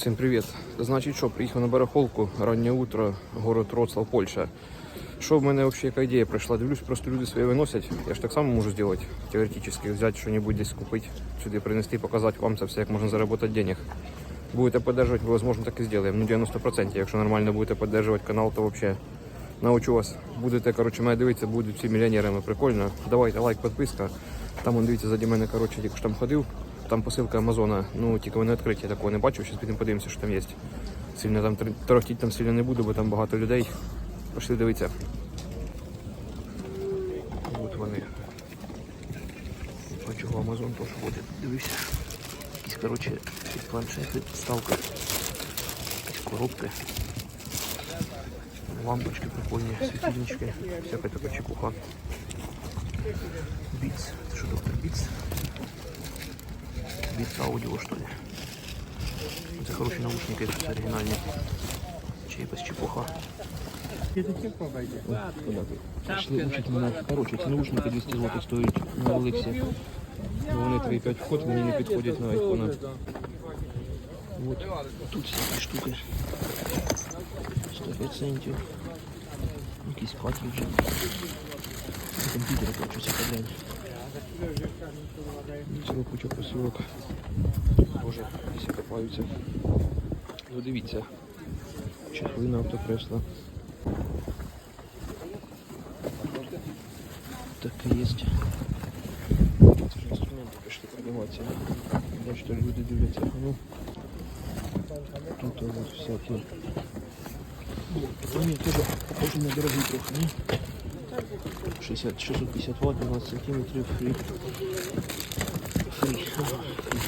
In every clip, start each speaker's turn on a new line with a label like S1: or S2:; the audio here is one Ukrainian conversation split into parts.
S1: Всім привіт. Значить, що, приїхав на барахолку, раннє утро, город Роцлав, Польща. Що в мене взагалі яка ідея прийшла? Дивлюсь, просто люди свої виносять. Я ж так само можу зробити, теоретично, взяти щось десь купити, сюди принести, показати вам це все, як можна заробити денег. Будете поддерживать, возможно, так і зробимо. Ну, 90%. Якщо нормально будете поддерживать канал, то взагалі научу вас. Будете, коротше, мене дивитися, будуть всі мільйонерами. Прикольно. Давайте лайк, підписка. Там, он, дивіться, заді мене, коротше, тільки що там ходив. Там посилка Амазона, ну тільки вони відкриті, я такого не бачив. Зараз підемо подивимося, що там є. Сильно там торохтіть там сильно не буду, бо там багато людей. Пішли дивитися. От вони. Бачу, в Амазон теж ходить. Дивися. Якісь, коротше, планшети, ставка. Якісь коробки. Лампочки прикольні, світильнички, всяка така чепуха. Біц. Це що доктор Біц? Біц аудіо, що ли? Це хороші наушники, це оригінальні. Чи якась чепуха. Пішли учить мене. Коротше, ці наушники 200 злотих стоять на Олексі. Ну, вони 3,5 вход, мені не підходять на айфона. Вот. Тут всякі штуки. 105 центів. Якісь картриджі. Комп'ютери, коротше, всяка дрянь. Ціла куча посилок. Боже, всі копаються. Ну дивіться. Чехли на автокресла. Таке є. Це ж інструменти пішли продаватися. Бачите, люди дивляться. Ну, тут вот всякі. Вони теж похожі на дорогі трохи, ні? 60, 650 Вт, 12 сантиметрів, фрі. Фрі. Ага, фрі.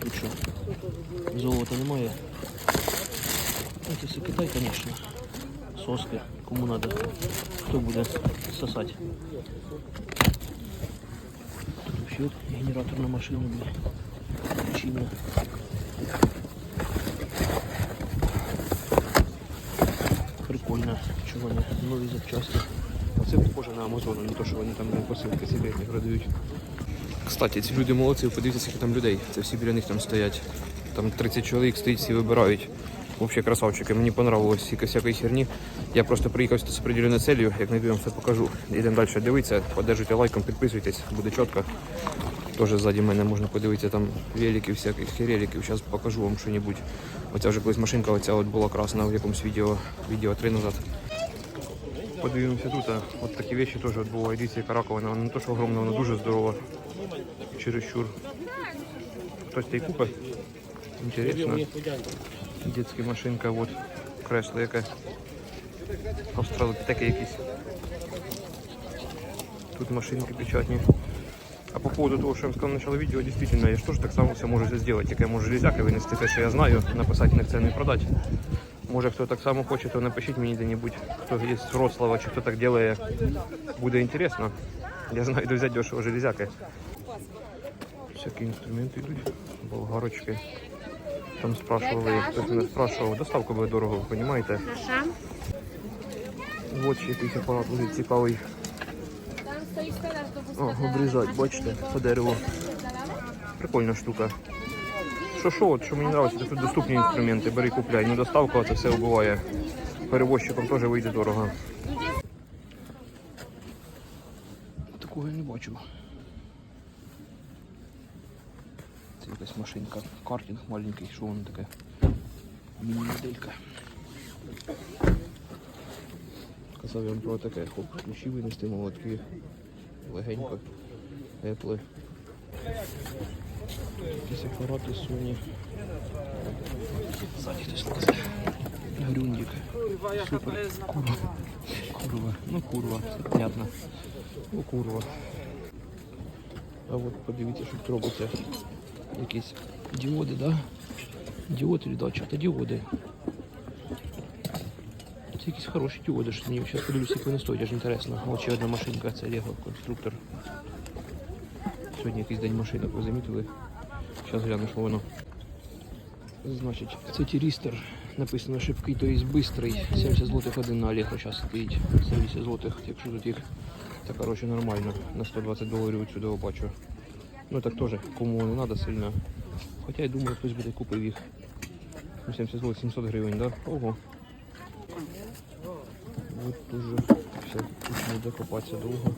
S1: Тут що? Золота немає. Ну, Це все Китай, конечно. Соски, кому надо. Хто буде сосать. Тут вообще генератор на машину, блин. Причина. Прикольно, чого вони нові запчасти. Оце похоже на Амазон, не то, що вони там блін, посилки секретні продають. Кстати, ці люди молодці, подивіться, скільки там людей. Це всі біля них там стоять. Там 30 чоловік стоїть, всі вибирають. Взагалі красавчики, мені понравилось стільки всякої херні. Я просто приїхав з определеною целью, як знайду, все покажу. Йдемо далі дивитися, подержуйте лайком, підписуйтесь, буде чітко. Теж ззаді мене можна подивитися там велики, всяких хереліків. Зараз покажу вам щось. Оця вже колись машинка, оця от була красна в якомусь відео, відео 3 назад. Подивимося тут, от такі речі теж була едиція Каракована, вона не то, що огромна, вона дуже здорова. Чересчур. Хтось та й купить. Інтересно. Детська машинка, от кресло яке. Австралопітеки якісь. Тут машинки печатні. А по поводу того, що я вам сказав начало відео, дійсно, я ж теж так само все можу зробити, як я можу железяки винести те, що я знаю, написати на це не продати. Може хто так само хоче, то напишіть мені де-небудь, хто є з Вроцлава, чи хто так робить, буде інтересно. Я знаю, взяти дешево железяки. Всякі інструменти йдуть, болгарочки. Там спрашивали, хтось мене спрашивав, доставка буде дорого, ви розумієте? Вот ще якийсь апарат лежить цікавий. О, обрізати, бачите, по дереву. Прикольна штука. Що що, от, що мені подобається, тут доступні інструменти, бери купляй. Ну доставка це все вбиває. Перевозчикам теж вийде дорого. Такого я не бачу. Це якась машинка. Картинг маленький, що воно таке? Міні-моделька. Казав я вам про таке, хоп, ключі винести молотки. Легенько. Apple. Якісь апарати Sony. Ззаді хтось лазе. Грюндик. Супер. Курва. Курва. Ну курва, все понятно. Ну курва. А от подивіться, що тут робиться. Якісь діоди, да? Діод или датчик, та діоди. Це якісь хороші діоди, що мені зараз подивлюся, як вони стоять, аж інтересно. От ще одна машинка, це Lego конструктор. Сьогодні якийсь день машинок, ви замітили? Зараз гляну, що воно. Значить, це тірістер. Написано шибкий, то є бистрий. 70 злотих один на Алехо зараз стоїть. 70 злотих, якщо тут їх. Та коротше нормально. На 120 доларів відсюди бачу. Ну так теж, кому не треба сильно. Хоча я думаю, хтось буде купив їх. Ну, 70 злотих, 700 гривень, да? Ого. От дуже все тут буде копатися довго.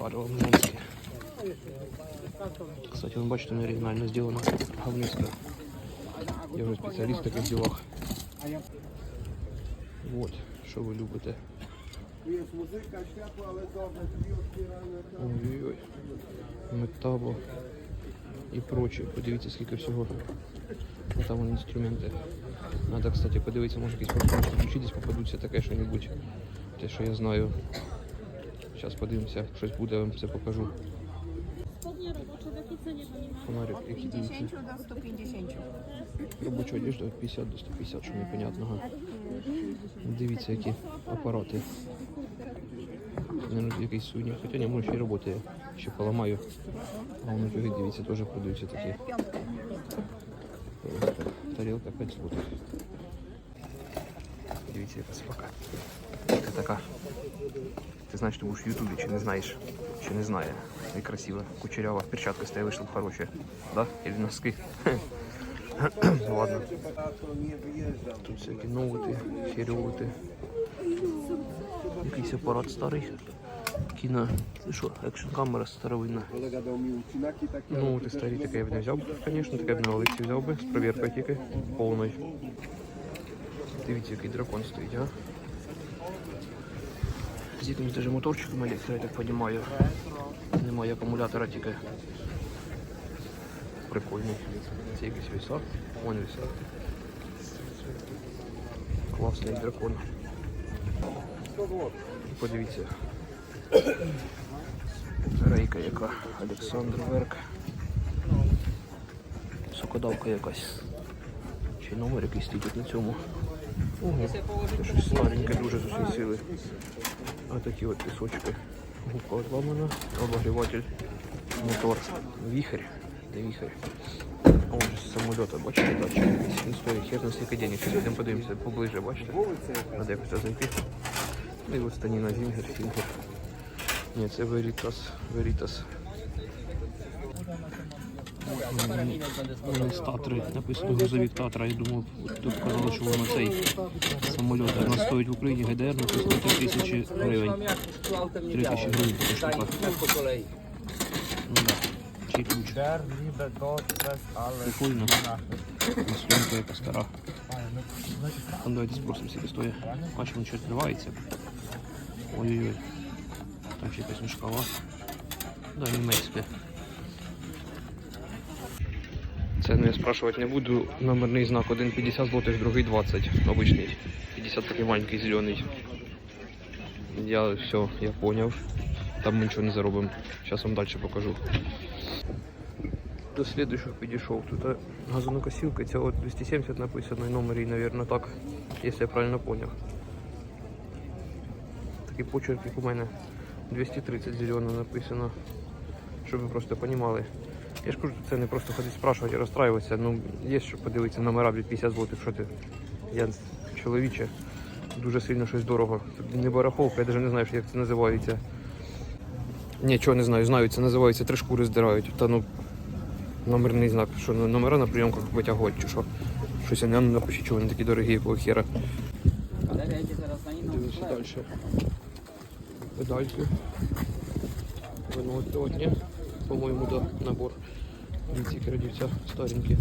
S1: Шкарило Млянське. Кстати, ви бачите, не оригінально зроблено. Говнисько. Я вже спеціаліст в таких ділах. Вот, що ви любите. Ой-ой-ой. Метабо і прочее. Подивіться, скільки всього. А там вон інструменти. Надо, кстати, подивитися, може якісь десь попадуться, таке що-небудь. Те, що я знаю. Зараз подивимося, щось буде, я вам все покажу.
S2: Spodnie robocze w jakiej cenie pani ma?
S1: Фонарик, які дивіться.
S3: 50 до 150.
S1: Робоча одежда від 50 до 150, що непонятного. Дивіться, які апарати. Наверное, якийсь сувенір. Хоча не може ще й роботи. Ще поламаю. А воно фіги, дивіться, теж продаються такі. Тарілка 5 злотих. Дивіться, яка собака. Яка така. Ти знаєш, ти будеш в Ютубі, чи не знаєш, чи не знає. І красива, кучерява. Перчатки з тебе вийшли б хороші. Да? Или носки. Ладно.
S4: To nie wyjeżdżam.
S1: Тут всякі ноути, херіоти. Якийсь апарат старий. Кіно. Це що, екшн камера старовинна.
S4: Kolega dał mi ucinaki takie.
S1: Ну, ти старий таке я б не взяв, звісно, таке б на Олексі взяв би, з провіркою тільки, повною. Дивіться, який дракон стоїть, а? З якимось даже моторчиком електро, я так розумію. Немає акумулятора тільки. Прикольний. Це якийсь віса. Вон віса. Класний дракон. Подивіться. Рейка яка. Олександр Верк. Сокодавка якась. Чи номер якийсь стоїть на цьому. Ого, це щось стареньке дуже з усієї сили. А такі от пісочки. Губка отламана, обогріватель, мотор, віхрь. Де віхрь? А он же з самольота, бачите, датчик. Він стоїть хер на скільки денег. Зараз йдемо подивимося поближе, бачите? Надо якось зайти. Ну і от станіна Зінгер, Фінгер. Ні, це Veritas, Veritas. Татри, написано грузовик Татра. Я думав, тут казали, що воно цей самоліт. Вона стоїть в Україні ГДР, написано 3 тисячі гривень. 3 тисячі гривень така штука. Ну. Чий ключ? Прикольно. Слюнка яка стара. Там давайте спросимо, скільки стоїть. Бачимо, що відкривається. Ой-ой-ой. Там ще якась мішкова. Да, німецьке. Це я спрашивати не буду. Номерний знак один 50 злотих, другий 20. Обичний. 50 такий маленький зелений. Я все, я поняв. Там ми нічого не заробимо. Зараз вам далі покажу. До слідуючого підійшов. Тут е, газонокосілка, ця от 270 написано і номер, її, мабуть, так, якщо я правильно поняв. Такий почерк, як у мене 230 зелено написано. Щоб ви просто розуміли. Я ж кажу, це не просто ходити спрашувати і розстраюватися. Ну, є що подивитися номера, блядь, 50 злотих, що ти. Я чоловіче, дуже сильно щось дорого. Тут не барахолка, я навіть не знаю, як це називається. Нічого не знаю, знаю, це називається три шкури здирають. Та ну номерний знак, що ну, номера на прийомках витягують, чи що. Щось я не напишіть, чого вони такі дорогі, якого хера. Дивимося далі. Педальки. Виноградні. По-моєму, да, набор. Які радівця старенькі.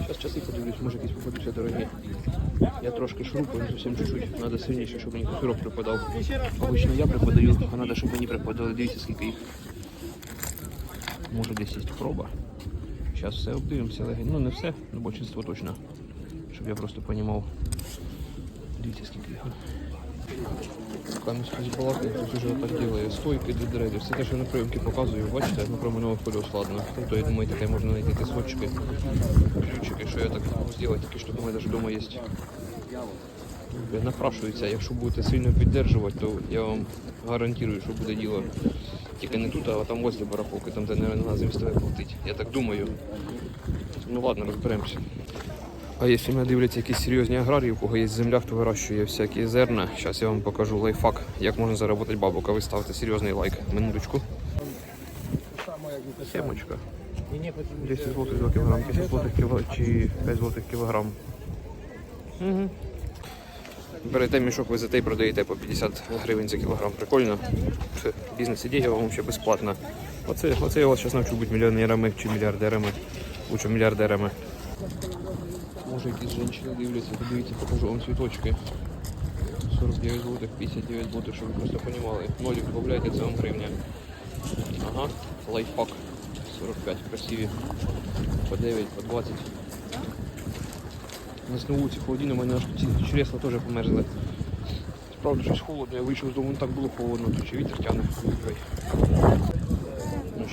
S1: Зараз часи подивлюсь, може якісь попадуться дорогі. Я трошки шурупаю, зовсім чуть-чуть. Треба сильніше, щоб мені копірок припадав. Обично я припадаю, а треба, щоб мені припадали. Дивіться, скільки їх. Може десь є проба. Зараз все обдивимося, легень. Ну не все, але більшинство точно. Щоб я просто розумів. Дивіться, скільки їх. Камінь хтось балакає, хтось уже так ділає. Стойки до деревів. Все те, що на прийомки показую, бачите, на проминувах колес ладно. Тобто, я думаю, таке можна знайти кисочки, ключики, що я так можу зробити, такі штуки у навіть вдома є. Напрашується, якщо будете сильно підтримувати, то я вам гарантую, що буде діло тільки не тут, а там возле барахолки, там де не на землі платить. Я так думаю. Ну ладно, розберемося. А якщо мене дивляться якісь серйозні аграрії, у кого є земля, хто вирощує всякі зерна, зараз я вам покажу лайфхак, як можна заробити бабок, а ви ставте серйозний лайк. Минуточку. Семочка. 10 злотих за кілограм, 10 злотих кіло чи 5 злотих кілограм. Угу. Берете мішок, везете і продаєте по 50 гривень за кілограм. Прикольно. Це бізнес-ідея вам взагалі безплатна. Оце, оце я вас зараз навчу бути мільйонерами чи мільярдерами. Лучше мільярдерами. Може якісь жінки дивляться, подивіться, покажу вам цвіточки. 49 злотих, 59 злотих, щоб ви просто розуміли. Нолик добавляйте, це вам гривня. Ага, лайфхак. 45 красиві. По 9, по 20. У нас на вулиці холодino, у мене аж чресла теж померзли. Справді щось холодно, я вийшов з дому, так було холодно, тут ще вітер тягне.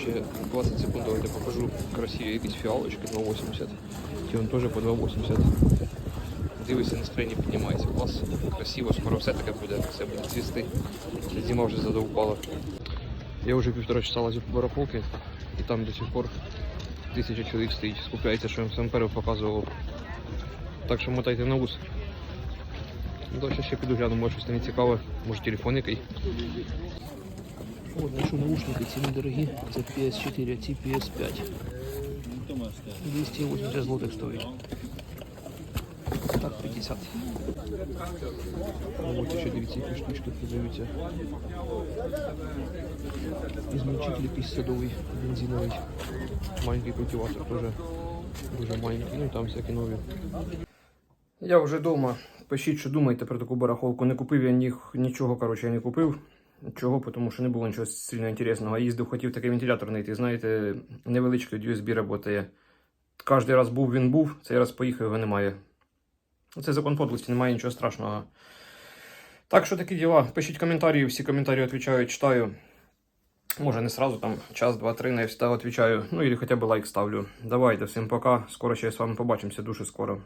S1: Ще 20 секунд, давайте покажу красиві якісь фіалочки 2,80. Ті вон теж по 2,80. Дивися, настроєння піднімається. Клас, красиво, скоро все таке буде, все буде цвісти. Зима вже задовбала. Я вже півтора часа лазю по барахолки, і там до сих пор тисяча чоловік стоїть, скупляється, що я вам сам перший показував. Так що мотайте на. Ну, Далі ще піду гляну, може щось там цікаве, може телефон який. О, знайшов наушники, ці недорогі. Це PS4, а ці PS5. 280 злотих стоїть. Так, 50. Ну, Ось ще дивіться, які штучки продаються. Ізмельчитель якийсь садовий, бензиновий. Маленький культиватор теж дуже маленький. Ну там всякі нові. Я вже вдома. Пишіть, що думаєте про таку барахолку. Не купив я ні, нічого, коротше, я не купив. Чого? Тому що не було нічого сильно інтересного. А їздив, хотів такий вентилятор знайти. Знаєте, невеличкий від USB працює. Кожний раз був, він був, цей раз поїхав, його немає. Ну, Це закон подлості, немає нічого страшного. Так що такі діла. Пишіть коментарі, всі коментарі відповідаю, читаю. Може, не сразу, там час, два, три, не всегда відповідаю. Ну, і хоча б лайк ставлю. Давайте, всім пока. Скоро ще з вами побачимося дуже скоро.